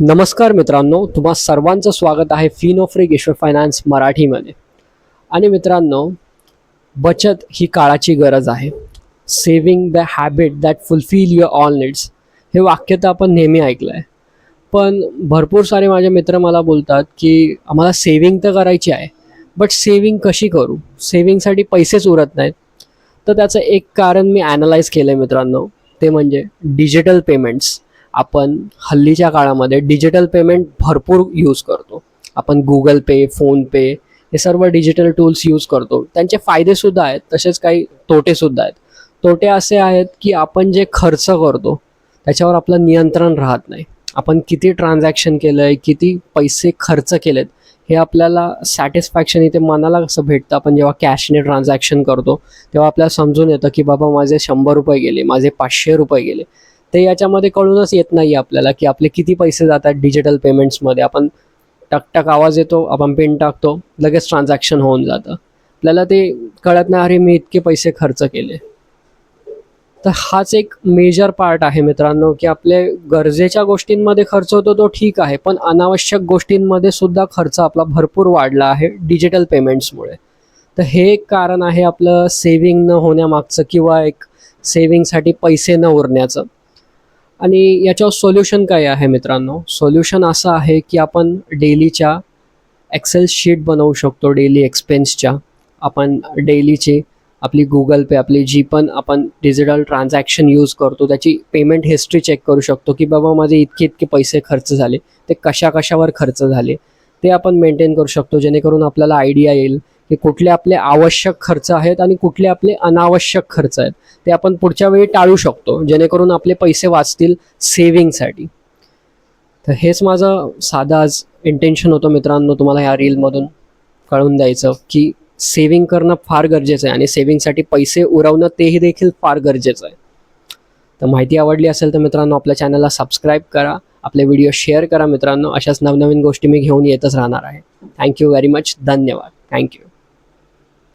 नमस्कार मित्रांनो तुम्हा सर्वांचं स्वागत आहे फिनो फ्री ईश्वर फायनान्स मराठीमध्ये. आणि मित्रांनो बचत ही काळाची गरज आहे. Saving the habit that fulfil your all needs हे वाक्य तर आपण नेहमी ऐकलं आहे. पण भरपूर सारे माझे मित्र मला बोलतात की आम्हाला सेविंग तर करायची आहे बट सेविंग कशी करू? सेविंगसाठी पैसेच उरत नाहीत. तर त्याचं एक कारण मी ॲनलाइज केलं आहे मित्रांनो ते म्हणजे डिजिटल पेमेंट्स आपण हल्लीच्या काळामध्ये डिजिटल पेमेंट भरपूर यूज करतो. आपण गुगल पे फोनपे हे सर्व डिजिटल टूल्स यूज करतो. त्यांचे फायदेसुद्धा आहेत तसेच काही तोटेसुद्धा आहेत. तोटे असे आहेत की आपण जे खर्च करतो त्याच्यावर आपलं नियंत्रण राहत नाही. आपण किती ट्रान्झॅक्शन केलं आहे किती पैसे खर्च केलेत हे आपल्याला सॅटिस्फॅक्शन इथे मनाला कसं भेटतं? आपण जेव्हा कॅशने ट्रान्झॅक्शन करतो तेव्हा आपल्याला समजून येतं की बाबा माझे शंभर रुपये गेले माझे पाचशे रुपये गेले. ते याच्यामध्ये कळूनच येत नाही आपल्याला की आपले किती पैसे जातात डिजिटल पेमेंट्समध्ये आपण टकटक आवाज येतो आपण पिन टाकतो लगेच ट्रान्झॅक्शन होऊन जातं. आपल्याला ते कळत नाही अरे मी इतके पैसे खर्च केले. तर हाच एक मेजर पार्ट आहे मित्रांनो की आपले गरजेच्या गोष्टींमध्ये खर्च होतो तो ठीक आहे. पण अनावश्यक गोष्टींमध्ये सुद्धा खर्च आपला भरपूर वाढला आहे डिजिटल पेमेंट्समुळे तर हे एक कारण आहे आपलं सेविंग न होण्यामागचं किंवा एक सेविंगसाठी पैसे न उरण्याचं. आणि याच्यावर सोल्युशन काय आहे मित्रांनो? सोल्युशन असं आहे की आपण डेलीच्या एक्सेल शीट बनवू शकतो डेली एक्सपेन्सच्या आपण डेलीचे आपली गुगल पे आपली जी पण आपण डिजिटल ट्रान्झॅक्शन यूज करतो त्याची पेमेंट हिस्ट्री चेक करू शकतो की बाबा माझे इतके इतके पैसे खर्च झाले ते कशा कशावर खर्च झाले ते आपण मेंटेन करू शकतो जेणेकरून आपल्याला आयडिया येईल की कुठले आपले आवश्यक खर्च आहेत आणि कुठले आपले अनावश्यक खर्च आहेत. ते आपण पुढच्या वेळी टाळू शकतो जेणेकरून आपले पैसे वाचतील सेविंगसाठी तर हेच माझं साधं आज इंटेन्शन होतं मित्रांनो तुम्हाला ह्या रीलमधून कळून द्यायचं की सेविंग करणं फार गरजेचं आहे आणि सेविंगसाठी पैसे उरवणं तेही देखील फार गरजेचं आहे. तर माहिती आवडली असेल तर मित्रांनो आपल्या चॅनलला सबस्क्राईब करा आपले व्हिडिओ शेअर करा मित्रांनो अशाच नवनवीन गोष्टी मी घेऊन येतच राहणार आहे. थँक्यू व्हेरी मच धन्यवाद. Thank you